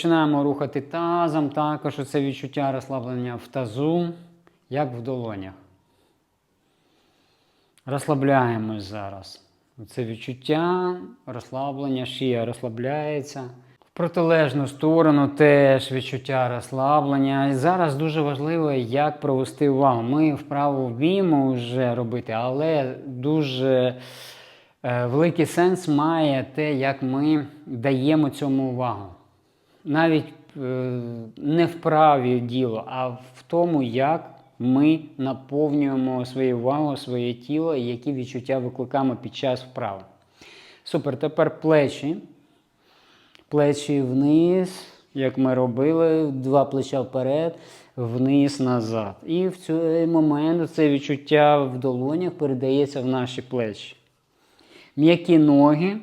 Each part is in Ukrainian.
Починаємо рухати тазом, також це відчуття розслаблення в тазу, як в долонях. Розслабляємось зараз. Це відчуття розслаблення, шия розслабляється. В протилежну сторону теж відчуття розслаблення. І зараз дуже важливо, як провести увагу. Ми вправо вміємо вже робити, але дуже е, великий сенс має те, як ми даємо цьому увагу. Навіть е, не в праві діло, а в тому, як ми наповнюємо своєю увагою своє тіло і які відчуття викликаємо під час вправи. Супер. Тепер плечі. Плечі вниз, як ми робили, два плеча вперед, вниз, назад. І в цей момент це відчуття в долонях передається в наші плечі. М'які ноги.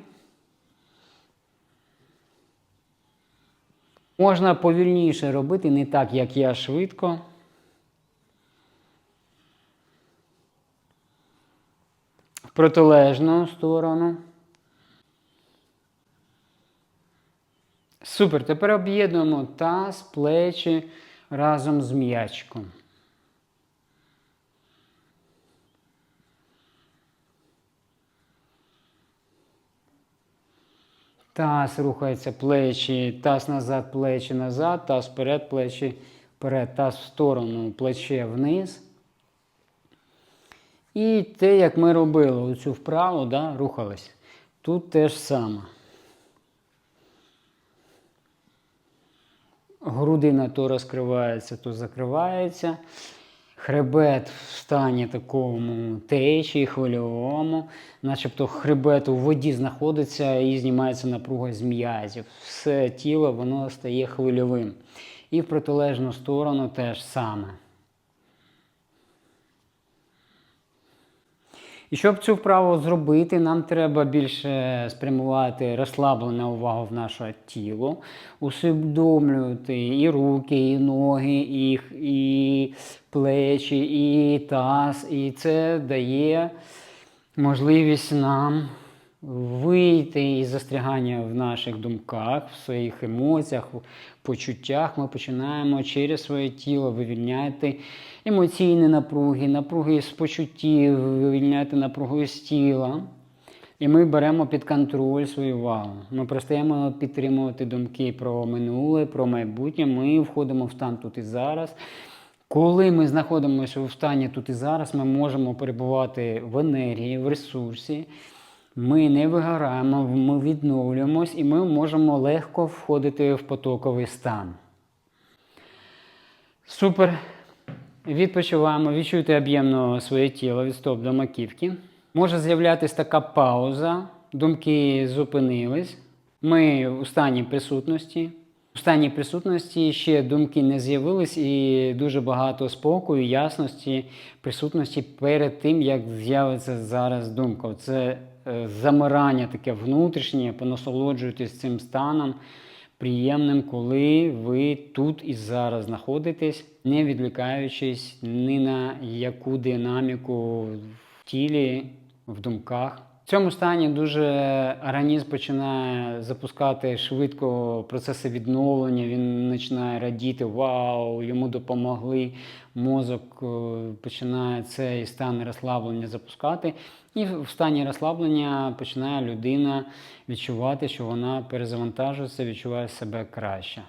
Можна повільніше робити, не так, як я швидко. В протилежну сторону. Супер. Тепер об'єднуємо таз, плечі разом з м'ячком. Таз рухається плечі, таз назад, плечі назад, таз вперед, плечі вперед, таз в сторону, плече вниз. І те, як ми робили оцю вправу, да, рухались. Тут теж саме. Грудина то розкривається, то закривається. Хребет в стані такому течії, хвильовому, начебто хребет у воді знаходиться і знімається напруга з м'язів. Все тіло воно стає хвильовим. І в протилежну сторону теж саме. І щоб цю вправу зробити, нам треба більше спрямувати розслаблену увагу в наше тіло, усвідомлювати і руки, і ноги, і, і плечі, і таз. І це дає можливість нам вийти із застрягання в наших думках, в своїх емоціях, в почуттях. Ми починаємо через своє тіло вивільняти емоційні напруги, напруги з почуттів, вивільняти напругу з тіла. І ми беремо під контроль свою увагу. Ми перестаємо підтримувати думки про минуле, про майбутнє. Ми входимо в стан тут і зараз. Коли ми знаходимося в стані тут і зараз, ми можемо перебувати в енергії, в ресурсі. Ми не вигораємо, ми відновлюємось і ми можемо легко входити в потоковий стан. Супер. Відпочиваємо, відчуйте об'ємно своє тіло від стоп до маківки. Може з'являтися така пауза, думки зупинились. Ми у стані присутності. У стані присутності ще думки не з'явились, і дуже багато спокою, ясності, присутності перед тим, як з'явиться зараз думка. Це замирання таке внутрішнє, понасолоджуйтесь цим станом приємним, коли ви тут і зараз знаходитесь, не відвлікаючись ні на яку динаміку в тілі, в думках. Цьому стані дуже організм починає запускати швидко процеси відновлення. Він починає радіти, вау, йому допомогли. Мозок е, починає цей стан розслаблення запускати. І в стані розслаблення починає людина відчувати, що вона перезавантажується, відчуває себе краще.